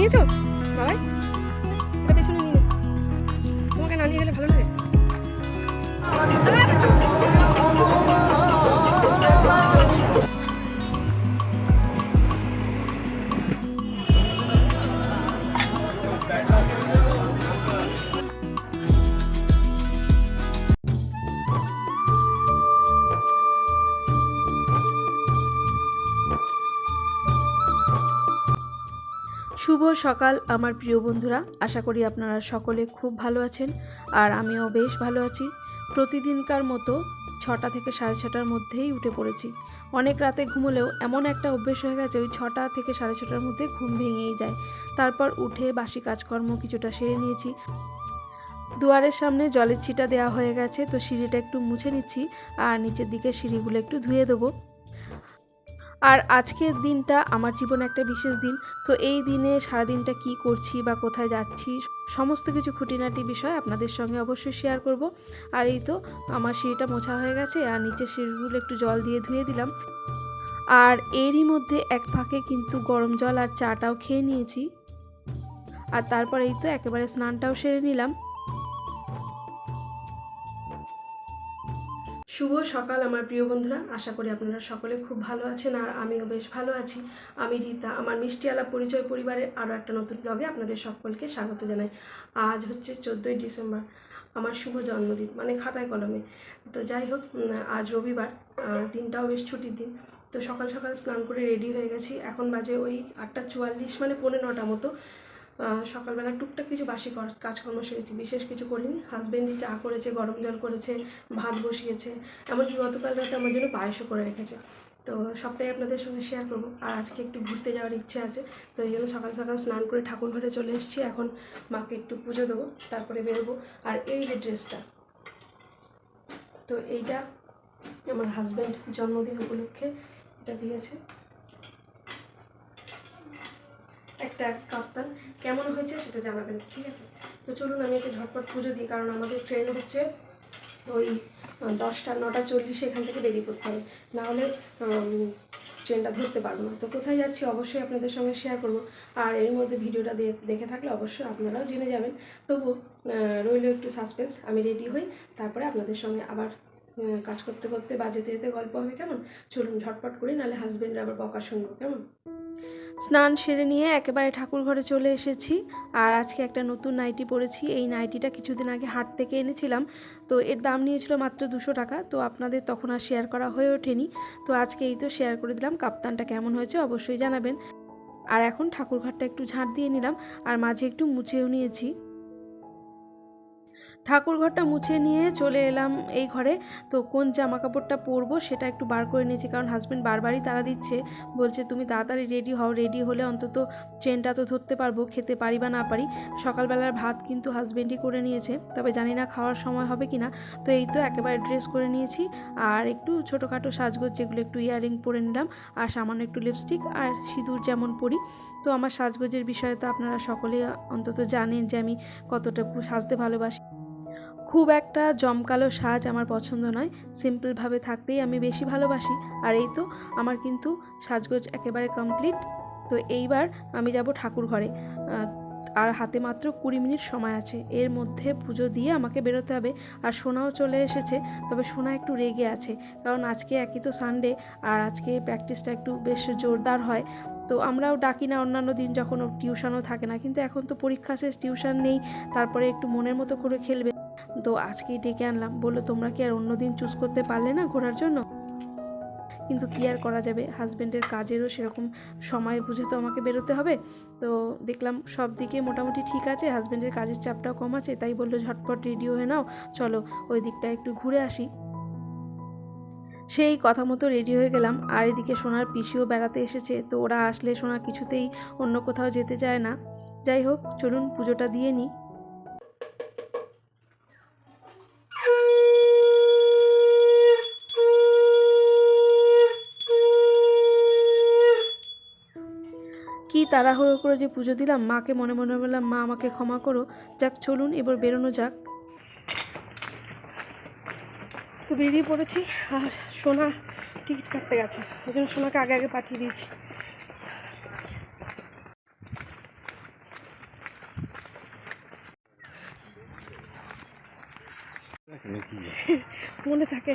Suspense নিয়েছো শুভ সকাল, আমার প্রিয় বন্ধুরা। আশা করি আপনারা সকলে খুব ভালো আছেন আর আমিও বেশ ভালো আছি। প্রতিদিনকার মতো ছটা থেকে সাড়ে ছটার মধ্যেই উঠে পড়েছি। অনেক রাতে ঘুমোলেও এমন একটা অভ্যেস হয়ে গেছে, ওই ছটা থেকে সাড়ে ছটার মধ্যে ঘুম ভেঙেই যায়। তারপর উঠে বাসি কাজকর্ম কিছুটা সেরে নিয়েছি। দুয়ারের সামনে জলের ছিটা দেওয়া হয়ে গেছে, তো সিঁড়িটা একটু মুছে নিচ্ছি আর নিচের দিকে সিঁড়িগুলো একটু ধুয়ে দেবো। আর আজকের দিনটা আমার জীবনে একটা বিশেষ দিন। তো এই দিনে সারাদিনটা কি করছি বা কোথায় যাচ্ছি, সমস্ত কিছু খুঁটিনাটি বিষয় আপনাদের সঙ্গে অবশ্যই শেয়ার করব। আর এই তো আমার সিঁড়িটা মোছা হয়ে গেছে আর নিচের সিঁড়িগুলো একটু জল দিয়ে ধুয়ে দিলাম। আর এরই মধ্যে এক ফাঁকে কিন্তু গরম জল আর চাটাও খেয়ে নিয়েছি। আর তারপর এই তো একেবারে স্নানটাও সেরে নিলাম। শুভ সকাল আমার প্রিয় বন্ধুরা। আশা করি আপনারা সকলে খুব ভালো আছেন আর আমিও বেশ ভালো আছি। আমি রীতা, আমার মিষ্টি আলাপ পরিচয় পরিবারের আরও একটা নতুন ব্লগে আপনাদের সকলকে স্বাগত জানাই। আজ হচ্ছে চোদ্দোই ডিসেম্বর, আমার শুভ জন্মদিন মানে খাতায় কলমে। তো যাই হোক আজ রবিবার দিনটাও বেশ ছুটির দিন। তো সকাল সকাল স্নান করে রেডি হয়ে গেছি। এখন বাজে ওই আটটা চুয়াল্লিশ মানে পৌনে নটা মতো। সকালবেলা টুকটাক কিছু বাসি কর- কাজকর্ম সেরেছি, বিশেষ কিছু করিনি। হাজব্যান্ডই চা করেছে, গরম জল করেছে, ভাত বসিয়েছে, এমনকি গতকাল রাতে আমার জন্য পায়েসও করে রেখেছে। তো সবটাই আপনাদের সঙ্গে শেয়ার করব। আর আজকে একটু ঘুরতে যাওয়ার ইচ্ছে আছে, তো এই জন্য সকাল সকাল স্নান করে ঠাকুর ঘরে চলে এসেছি। এখন মাকে একটু পুজো দেবো, তারপরে বেরোবো। আর এই যে ড্রেসটা, তো এইটা আমার হাজব্যান্ড জন্মদিন উপলক্ষে এটা দিয়েছে। একটা কাপ্তান। কেমন হয়েছে সেটা জানাবেন, ঠিক আছে? তো চলুন, আমি একে ঝটপট পুজো দিই, কারণ আমাদের ট্রেন হচ্ছে ওই দশটা, নটা চল্লিশে এখান থেকে বেরিয়ে পড়তে হবে। নাহলে ট্রেনটা ধরতে পারব না। তো কোথায় যাচ্ছি অবশ্যই আপনাদের সঙ্গে শেয়ার করব। আর এর মধ্যে ভিডিওটা দেখে থাকলে অবশ্যই আপনারাও জেনে যাবেন। তবু রইল একটু সাসপেন্স আমি রেডি হই, তারপরে আপনাদের সঙ্গে আবার কাজ করতে করতে বা যেতে যেতে গল্প হবে কেমন? চলুন, ঝটপট করি, নাহলে হাজবেন্ডের আবার বকা শুনব, কেমন? স্নান সেরে নিয়ে একেবারে ঠাকুর ঘরে চলে এসেছি। আর আজকে একটা নতুন নাইটি পরেছি। এই নাইটিটা কিছুদিন আগে হাট থেকে এনেছিলাম। তো এর দাম নিয়েছিল মাত্র দুশো টাকা। তো আপনাদের তখন আর শেয়ার করা হয়ে ওঠেনি। তো আজকে এই তো শেয়ার করে দিলাম। কাপ্তানটা কেমন হয়েছে অবশ্যই জানাবেন। আর এখন ঠাকুরঘরটা একটু ঝাঁট দিয়ে নিলাম। আর মাঝে একটু মুছেও নিয়েছি। ঠাকুর ঘরটা মুছে নিয়ে চলে এলাম এই ঘরে। তো কোন জামা কাপড়টা পরবো সেটা একটু বার করে নিয়েছি, কারণ হাজব্যান্ড বারবারই তারা দিচ্ছে। বলছে, তুমি তাড়াতাড়ি রেডি হও রেডি হলে অন্তত ট্রেনটা তো ধরতে পারব, খেতে পারি বা না পারি। সকালবেলার ভাত কিন্তু হাজব্যান্ডই করে নিয়েছে, তবে জানি না খাওয়ার সময় হবে কি না তো এই তো একেবারে ড্রেস করে নিয়েছি, আর একটু ছোটোখাটো সাজগোজ যেগুলো একটু ইয়ারিং পরে নিলাম, আর সামান্য একটু লিপস্টিক আর সিঁদুর যেমন পরি। তো আমার সাজগোজের বিষয়ে তো আপনারা সকলে অন্তত জানেন যে আমি কতটা সাজতে ভালোবাসি। খুব একটা জমকালো সাজ আমার পছন্দ নয়। সিম্পলভাবে থাকতেই আমি বেশি ভালোবাসি। আর এই তো, আমার কিন্তু সাজগোজ একেবারে কমপ্লিট। তো এইবার আমি যাব ঠাকুর ঘরে। আর হাতে মাত্র কুড়ি মিনিট সময় আছে। এর মধ্যে পুজো দিয়ে আমাকে বেরোতে হবে। আর সোনাও চলে এসেছে, তবে সোনা একটু রেগে আছে। কারণ আজকে একই তো সানডে আর আজকে প্র্যাকটিসটা একটু বেশ জোরদার হয়। তো আমরাও ডাকি না, অন্যান্য দিন যখন টিউশনও থাকে না। কিন্তু এখন তো পরীক্ষা শেষ, টিউশন নেই। তারপরে একটু মনের মতো করে খেলবে। তো আজকেই ডেকে আনলাম। বলল, তোমরা কি আর অন্য দিন চুজ করতে পারলে না ঘোরার জন্য? কিন্তু কি আর করা যাবে? হাজব্যান্ডের কাজেরও সেরকম সময় বুঝে তো আমাকে বেরোতে হবে। তো দেখলাম সব দিকে মোটামুটি ঠিক আছে হাজব্যান্ডের কাজের চাপটাও কম আছে, তাই বলল, ঝটপট রেডি হয়ে নাও, চলো ওই দিকটা একটু ঘুরে আসি। সেই কথা মতো রেডি হয়ে গেলাম। আর এদিকে সোনার পিসিও বেড়াতে এসেছে, তো ওরা আসলে সোনা কিছুতেই অন্য কোথাও যেতে চায় না। যাই হোক, চলুন পুজোটা দিয়ে নিই। তাড়াহুড়ো করে যে পুজো দিলাম, মাকে মনে মনে বললাম, মা, আমাকে ক্ষমা করো। যাক, চলুন, এবার বেরোনো যাক। তো বেরিয়ে পড়েছি, আর সোনা টিকিট কাটতে গেছে। ওই জন্য সোনাকে আগে আগে পাঠিয়ে দিয়েছি। মনে থাকে।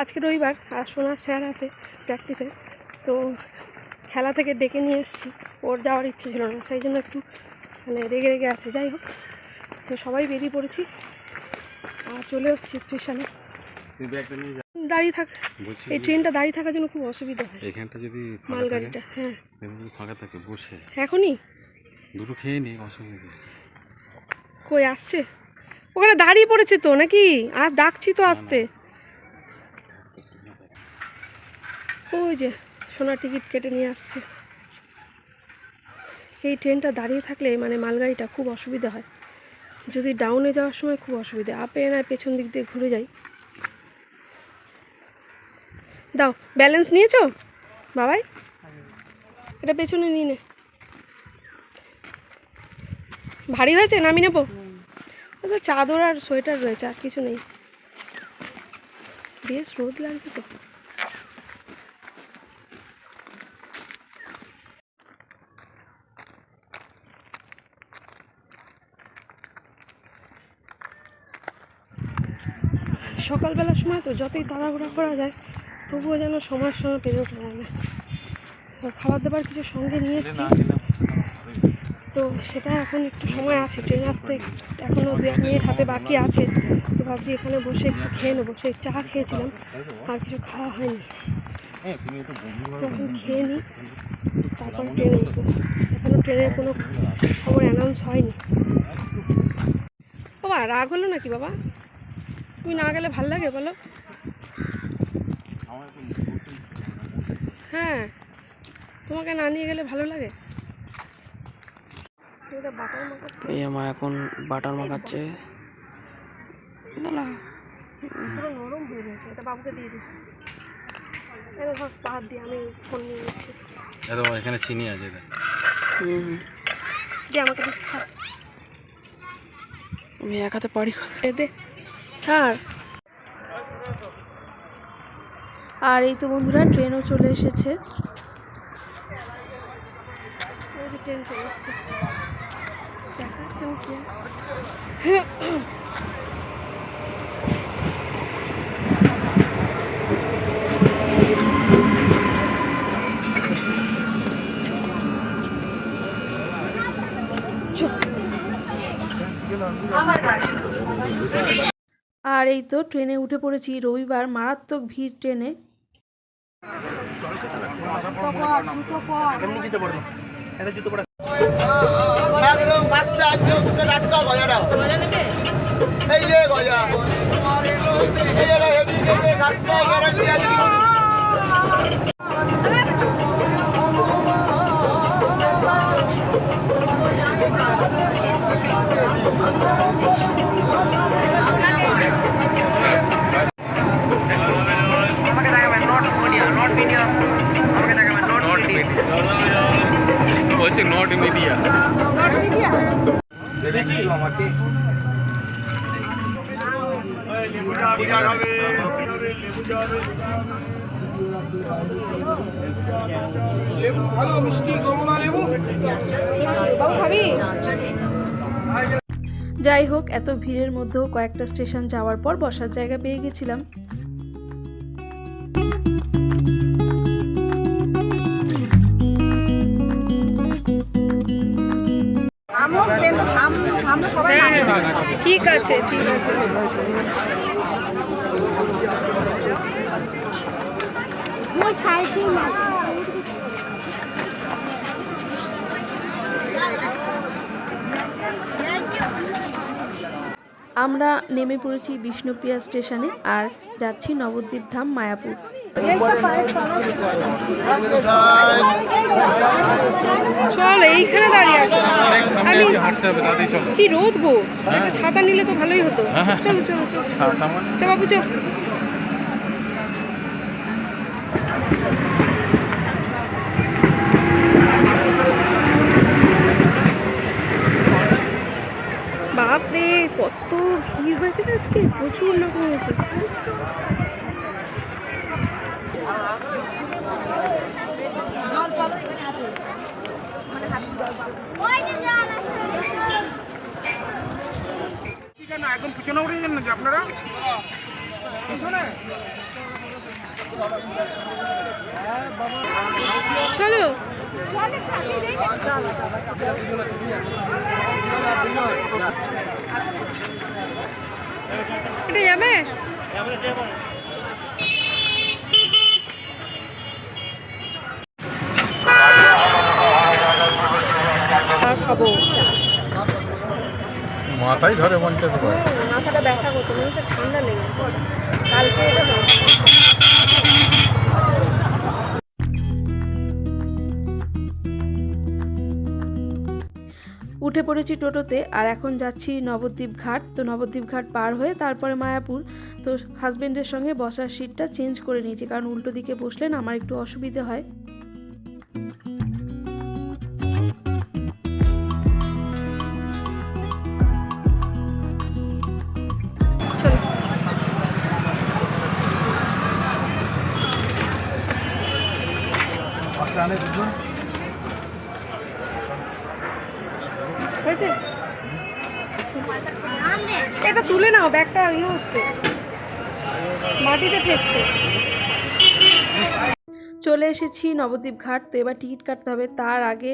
আজকে রবিবার, আর সোনার স্যার আছে প্র্যাকটিসে তো খেলা থেকে ডেকে নিয়ে এসেছি। ওর যাওয়ার ইচ্ছে ছিল না সেই জন্য একটু মানে রেগে রেগে আছে। যাই হোক তো সবাই বেরিয়ে পড়েছি। আর চলে এসেছি স্টেশনে। দাঁড়িয়ে থাক। এই ট্রেনটা দাঁড়িয়ে থাকার জন্য খুব অসুবিধা হয়। এখানটা যদি মালগাড়িটা হ্যাঁ। ফাঁকা থাকে বসে। এখনই? দুটো খেয়ে নি অসুবিধা কই আসছে? ওখানে দাঁড়িয়ে পড়েছে তো নাকি? আর ডাকছি তো আসতে। ওই যে। সোনার টিকিট কেটে নিয়ে আসছে। এই ট্রেনটা দাঁড়িয়ে থাকলে মানে মালগাড়িটা খুব অসুবিধা হয়। যদি ডাউনে যাওয়ার সময় খুব অসুবিধা আপে না পেছন দিক দিয়ে ঘুরে যাই। দাও ব্যালেন্স নিয়েছো? বাবাই, এটা পেছনে নিয়ে নে। ভারী হয়েছে? নামি নেব? আচ্ছা চাদর আর সোয়েটার রয়েছে, আর কিছু নেই। বেশ রোদ লাগছে তো। সকালবেলার সময় তো যতই তাড়াহুড়া করা যায় তবুও যেন সময়ের সময় পেরে ওঠা যায় না। খাবার দাবার কিছু সঙ্গে নিয়ে এসেছি। তো সেটা এখন একটু সময় আছে ট্রেন আসতে এখনও দু এক মিনিট হাতে বাকি আছে। তো ভাবছি এখানে বসে একটু খেয়ে নেব সেই চা খেয়েছিলাম আর কিছু খাওয়া হয়নি। তো এখন খেয়ে নিই তারপর ট্রেনে উঠবো এখনও ট্রেনের কোনো খবর অ্যানাউন্স হয়নি। বাবা রাগ হলো নাকি বাবা? তুমি না গেলে ভালো লাগে বলো? হ্যাঁ তোমাকে না নিয়ে গেলে ভালো লাগে? এটা বাটার মাখা এই আমার এখন বাটার মাখাচ্ছে। নরম হয়ে গেছে এটা বাবুকে দিয়ে দিই। দিয়ে আমি ফোন নিয়ে নিচ্ছি। এখানে চিনি আছে দেখ। হুম, যে আমাকে দিচ্ছি আমি এক হাতে পারি দে। ছাড় আর এই তো বন্ধুরা ট্রেনও চলে এসেছে। ওই আর। এই তো ট্রেনে উঠে পড়েছি রবিবার মারাত্মক ভিড় ট্রেনে একদম কাস্তে যাই হোক, এত ভিড়ের মধ্যেও কয়েকটা স্টেশন যাওয়ার পর বসার জায়গা পেয়ে গেছিলাম। ঠিক আছে ঠিক আছে। আমরা নেমে পড়েছি বিষ্ণুপ্রিয়া স্টেশনে আর যাচ্ছি নবদ্বীপ ধাম মায়াপুর। চল এইখানে দাঁড়িয়ে আছি। আমি কি রোদ গো? ছাতা নিলে তো ভালোই হতো। চলো চলো চলো। মানে চল বাবু চল। বাপরে কত ভিড় হয়েছে না আজকে? প্রচুর লোক হয়েছে। একদম পিছনে উঠে যান নাকি আপনারা চলো এটা যাবে খাব মাথায় ধরে পঞ্চাশ মাথাটা ব্যথা করছে মনে হচ্ছে ঠান্ডা লেগেছে কালকে এটা উঠে পড়েছি টোটোতে, আর এখন যাচ্ছি নবদ্বীপ ঘাট। তো নবদ্বীপ ঘাট পার হয়ে তারপরে মায়াপুর। তো হাজব্যান্ডের সঙ্গে বসার সিটটা চেঞ্জ করে নিয়েছি, কারণ উল্টো দিকে বসলেন আমার একটু অসুবিধে হয়। হয়েছে? এটা তুলে নাও ব্যাগটা ইয়ে হচ্ছে। মাটিতে ফেকছে। চলে এসেছি নবদ্বীপ ঘাট তো এবার টিকিট কাটতে হবে। তার আগে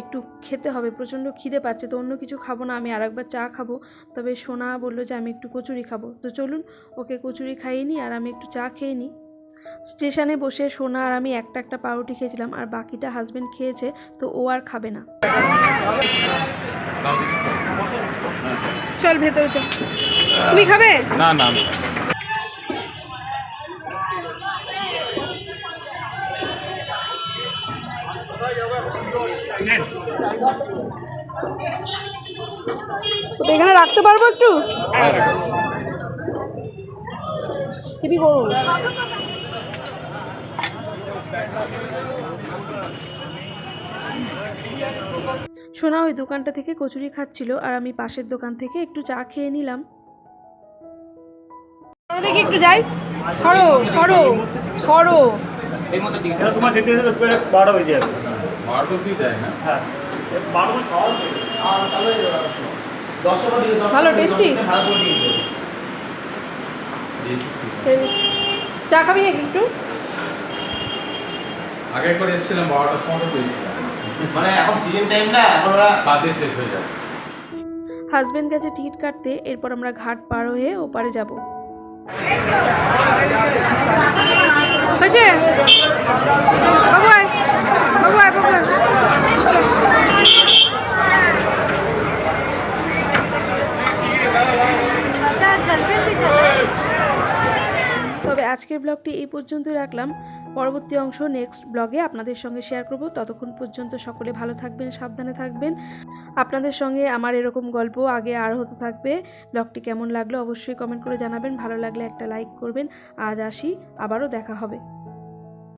একটু খেতে হবে প্রচণ্ড খিদে পাচ্ছে তো অন্য কিছু খাব না আমি আরেকবার চা খাব। তবে সোনা বলল যে আমি একটু কচুরি খাব। তো চলুন ওকে কচুরি খাইয়ে নিই আর আমি একটু চা খেয়ে নিই। স্টেশনে বসে সোনা আর আমি একটা একটা পাউরুটি খেয়েছিলাম আর বাকিটা হাজবেন্ড খেয়েছে তো ও আর খাবে না। চল ভেতরে চল। তুমি খাবে? না না এখানে রাখতে পারব একটু? হ্যাঁ, করুন সোনা ওই দোকানটা থেকে কচুরি খাচ্ছিল আর আমি পাশের দোকান থেকে একটু চা খেয়ে নিলাম। দেখি একটু যাই। সরো সরো সরো। তোমার যেতে বেজে যাবে। হ্যাঁ? খাওয়া ভালো টেস্টি চা খাবি নাকি একটু? আগে করে এসেছিলাম বারোটার সময় পেয়েছিলাম। মানে এখন সিজন টাইম না এখন ওরা তাতে শেষ হয়ে যাবে। হাজবেন্ড গেছে টিকিট কাটতে এরপর আমরা ঘাট পার হয়ে ওপারে যাব। হয়েছে। তবে আজকের ব্লগটি এই পর্যন্ত রাখলাম। পরবর্তী অংশ নেক্সট ব্লগে আপনাদের সঙ্গে শেয়ার করব। ততক্ষণ পর্যন্ত সকলে ভালো থাকবেন, সাবধানে থাকবেন। আপনাদের সঙ্গে আমার এরকম গল্প আগে আর হতে থাকবে। ব্লগটি কেমন লাগল অবশ্যই কমেন্ট করে জানাবেন। ভালো লাগলে একটা লাইক করবেন। আজ আসি, আবারও দেখা হবে।